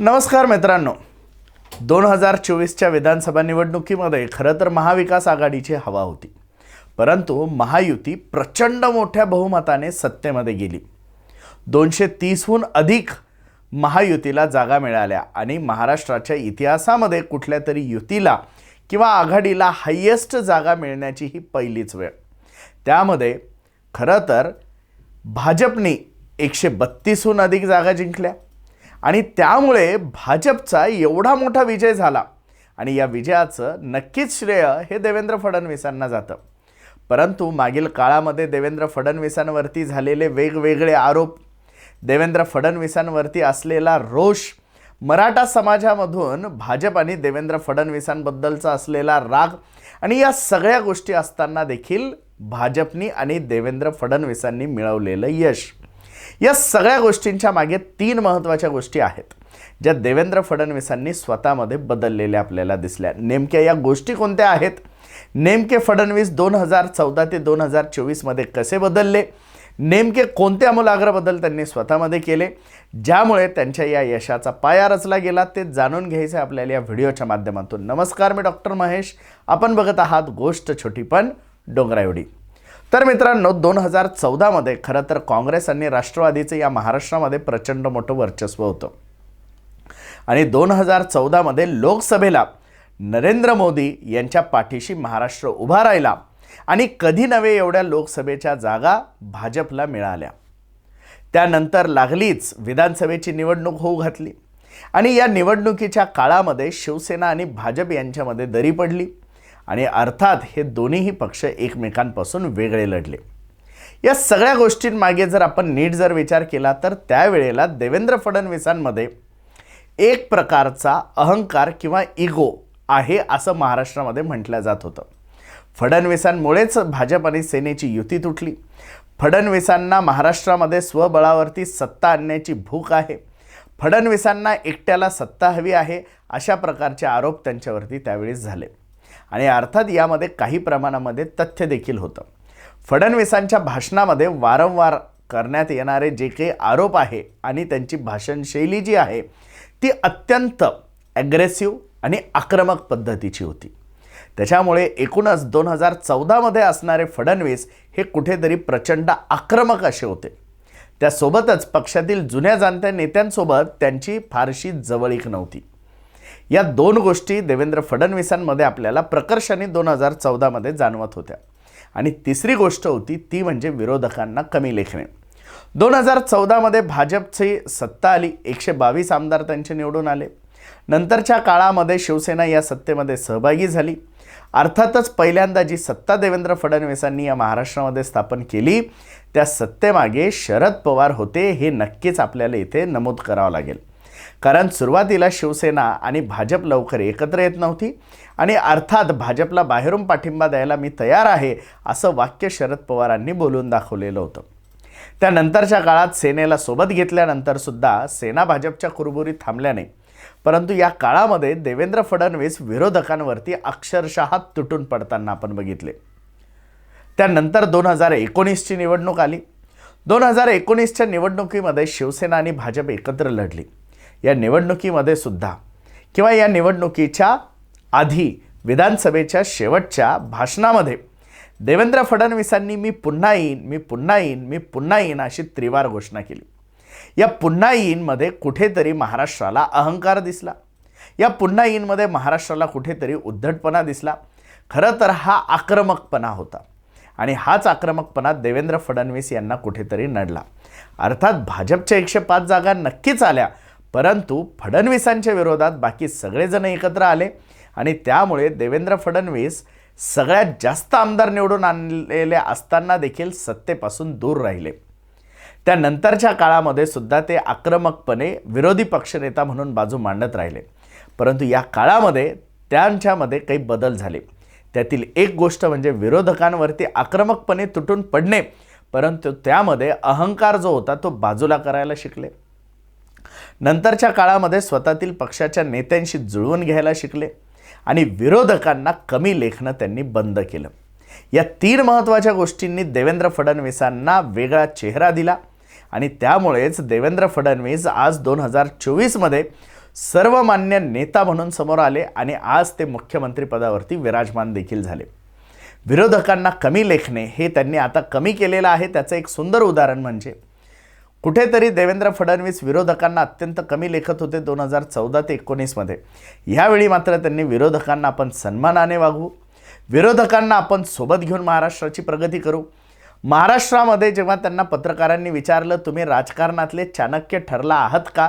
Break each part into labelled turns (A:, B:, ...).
A: नमस्कार मित्रांनो. दोन हजार चोवीसच्या विधानसभा निवडणुकीमध्ये खरं तर महाविकास आघाडीची हवा होती. परंतु महायुती प्रचंड मोठ्या बहुमताने सत्तेमध्ये गेली. दोनशे तीसहून अधिक महायुतीला जागा मिळाल्या आणि महाराष्ट्राच्या इतिहासामध्ये कुठल्या तरी युतीला किंवा आघाडीला हायेस्ट जागा मिळण्याची ही पहिलीच वेळ. त्यामध्ये खरं तर भाजपने एकशे बत्तीसहून अधिक जागा जिंकल्या. आणि त्यामुळे भाजपचा एवढा मोठा विजय झाला. आणि या विजयाचं नक्कीच श्रेय हे देवेंद्र फडणवीसांना जातं. परंतु मागील काळामध्ये देवेंद्र फडणवीसांवरती झालेले वेगवेगळे आरोप देवेंद्र फडणवीसांवरती असलेला रोष मराठा समाजामधून भाजप आणि देवेंद्र फडणवीसांबद्दलचा असलेला राग आणि या सगळ्या गोष्टी असताना देखील भाजपनी आणि देवेंद्र फडणवीसांनी मिळवलेलं यश. या सगळ्या गोष्टींच्या मागे तीन महत्त्वाच्या गोष्टी आहेत ज्या देवेंद्र फडणवीसांनी स्वतःमध्ये बदललेल्या आपल्याला दिसल्या. नेमक्या या गोष्टी कोणत्या आहेत? नेमके फडणवीस दोन हजार चौदा ते दोन हजार चोवीसमध्ये कसे बदलले? नेमके कोणते आमूलाग्र बदल त्यांनी स्वतःमध्ये केले? ज्यामुळे त्यांच्या या यशाचा पाया रचला गेला ते जाणून घ्यायचं आहे आपल्याला या व्हिडिओच्या माध्यमातून. नमस्कार मी डॉक्टर महेश. आपण बघत आहात गोष्ट छोटी पण डोंगराएवढी. तर मित्रांनो दोन हजार चौदामध्ये खरं तर काँग्रेस आणि राष्ट्रवादीचं या महाराष्ट्रामध्ये प्रचंड मोठं वर्चस्व होतं. आणि दोन हजार चौदामध्ये लोकसभेला नरेंद्र मोदी यांच्या पाठीशी महाराष्ट्र उभा राहिला आणि कधी नव्हे एवढ्या लोकसभेच्या जागा भाजपला मिळाल्या. त्यानंतर लागलीच विधानसभेची निवडणूक होऊ घातली आणि या निवडणुकीच्या काळामध्ये शिवसेना आणि भाजप यांच्यामध्ये दरी पडली. आणि अर्थात हे दोन्हीही पक्ष एकमेकांपासून वेगळे लढले. या सगळ्या गोष्टींमागे जर आपण नीट जर विचार केला तर त्यावेळेला देवेंद्र फडणवीसांमध्ये एक प्रकारचा अहंकार किंवा इगो आहे असं महाराष्ट्रामध्ये म्हटलं जात होतं. फडणवीसांमुळेच भाजप आणि सेनेची युती तुटली. फडणवीसांना महाराष्ट्रामध्ये स्वबळावरती सत्ता आणण्याची भूक आहे. फडणवीसांना एकट्याला सत्ता हवी आहे अशा प्रकारचे आरोप त्यांच्यावरती त्यावेळेस झाले. आणि अर्थात यामध्ये काही प्रमाणामध्ये तथ्य देखील होतं. फडणवीसांच्या भाषणामध्ये वारंवार करण्यात येणारे जे काही आरोप आहे आणि त्यांची भाषणशैली जी आहे ती अत्यंत ॲग्रेसिव्ह आणि आक्रमक पद्धतीची होती. त्याच्यामुळे एकूणच दोन हजार चौदामध्ये असणारे फडणवीस हे कुठेतरी प्रचंड आक्रमक असे होते. त्यासोबतच पक्षातील जुन्या जाणत्या नेत्यांसोबत त्यांची फारशी जवळीक नव्हती. या दोन गोष्टी देवेंद्र फडणवीसांमध्ये आपल्याला प्रकर्षाने दोन हजार चौदामध्ये जाणवत होत्या. आणि तिसरी गोष्ट होती ती म्हणजे विरोधकांना कमी लेखणे. दोन हजार चौदामध्ये भाजपची सत्ता आली एकशे बावीस आमदार त्यांचे निवडून आले. नंतरच्या काळामध्ये शिवसेना या सत्तेमध्ये सहभागी झाली. अर्थातच पहिल्यांदा जी सत्ता देवेंद्र फडणवीसांनी या महाराष्ट्रामध्ये स्थापन केली त्या सत्तेमागे शरद पवार होते हे नक्कीच आपल्याला इथे नमूद करावं लागेल. कारण सुरुवातीला शिवसेना आणि भाजप लवकर एकत्र येत नव्हती आणि अर्थात भाजपला बाहेरून पाठिंबा द्यायला मी तयार आहे असं वाक्य शरद पवारांनी बोलून दाखवलेलं होतं. त्यानंतरच्या काळात सेनेला सोबत घेतल्यानंतरसुद्धा सेना भाजपच्या कुरबुरीत थांबल्या नाही परंतु या काळामध्ये देवेंद्र फडणवीस विरोधकांवरती अक्षरशः तुटून पडताना आपण बघितले. त्यानंतर दोन हजार एकोणीसची निवडणूक आली. दोन हजार एकोणीसच्या निवडणुकीमध्ये शिवसेना आणि भाजप एकत्र लढली. या निवडणुकीमध्ये सुद्धा किंवा या निवडणुकीच्या आधी विधानसभेच्या शेवटच्या भाषणामध्ये देवेंद्र फडणवीसांनी मी पुन्हा येईन मी पुन्हा येईन मी पुन्हा येईन अशी त्रिवार घोषणा केली. या पुन्हा येईनमध्ये कुठेतरी महाराष्ट्राला अहंकार दिसला. या पुन्हा येईनमध्ये महाराष्ट्राला कुठेतरी उद्धटपणा दिसला. खरं तर हा आक्रमकपणा होता आणि हाच आक्रमकपणा देवेंद्र फडणवीस यांना कुठेतरी नडला. अर्थात भाजपच्या एकशे पाच जागा नक्कीच आल्या. परंतु फडणवीसांच्या विरोधात बाकी सगळेजण एकत्र आले आणि त्यामुळे देवेंद्र फडणवीस सगळ्यात जास्त आमदार निवडून आणलेले असताना देखील सत्तेपासून दूर राहिले. त्यानंतरच्या काळामध्ये सुद्धा ते आक्रमकपणे विरोधी पक्षनेता म्हणून बाजू मांडत राहिले. परंतु या काळामध्ये त्यांच्यामध्ये काही बदल झाले. त्यातील एक गोष्ट म्हणजे विरोधकांवरती आक्रमकपणे तुटून पडणे परंतु त्यामध्ये अहंकार जो होता तो बाजूला करायला शिकले. नंतरच्या काळामध्ये स्वतःतील पक्षाच्या नेत्यांशी जुळवून घ्यायला शिकले आणि विरोधकांना कमी लेखणं त्यांनी बंद केलं. या तीन महत्त्वाच्या गोष्टींनी देवेंद्र फडणवीसांना वेगळा चेहरा दिला आणि त्यामुळेच देवेंद्र फडणवीस आज दोन हजार चोवीसमध्ये सर्वमान्य नेता म्हणून समोर आले आणि आज ते मुख्यमंत्रीपदावरती विराजमान देखील झाले. विरोधकांना कमी लेखणे हे त्यांनी आता कमी केलेलं आहे त्याचं एक सुंदर उदाहरण म्हणजे कुठेतरी देवेंद्र फडणवीस विरोधकांना अत्यंत कमी लेखत होते दोन हजार चौदा ते एकोणीसमध्ये ह्यावेळी मात्र त्यांनी विरोधकांना आपण सन्मानाने वागवू विरोधकांना आपण सोबत घेऊन महाराष्ट्राची प्रगती करू. महाराष्ट्रामध्ये जेव्हा त्यांना पत्रकारांनी विचारलं तुम्ही राजकारणातले चाणक्य ठरला आहात का?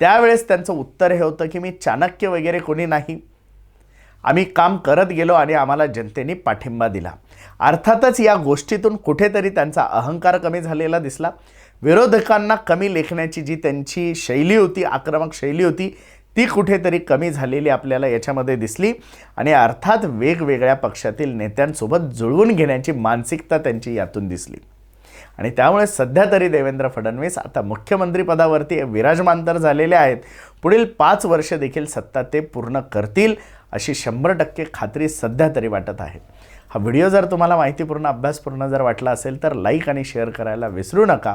A: त्यावेळेस त्यांचं उत्तर हे होतं की मी चाणक्य वगैरे कोणी नाही. आम्ही काम करत गेलो आणि आम्हाला जनतेने पाठिंबा दिला. अर्थातच या गोष्टीतून कुठेतरी त्यांचा अहंकार कमी झालेला दिसला. विरोधकांना कमी लेखण्याची जी त्यांची शैली होती आक्रमक शैली होती ती कुठेतरी कमी झालेली आपल्याला याच्यामध्ये दिसली आणि अर्थात वेगवेगळ्या पक्षातील नेत्यांसोबत जुळवून घेण्याची मानसिकता त्यांची यातून दिसली. आणि त्यामुळे सध्या तरी देवेंद्र फडणवीस आता मुख्यमंत्रीपदावरती विराजमान तर झालेले आहेत. पुढील पाच वर्ष देखील सत्ता ते पूर्ण करतील अशी शंभर टक्के खात्री सध्या तरी वाटत आहे. हा व्हिडिओ जर तुम्हाला माहितीपूर्ण अभ्यासपूर्ण जर वाटला असेल तर लाईक आणि शेअर करायला विसरू नका.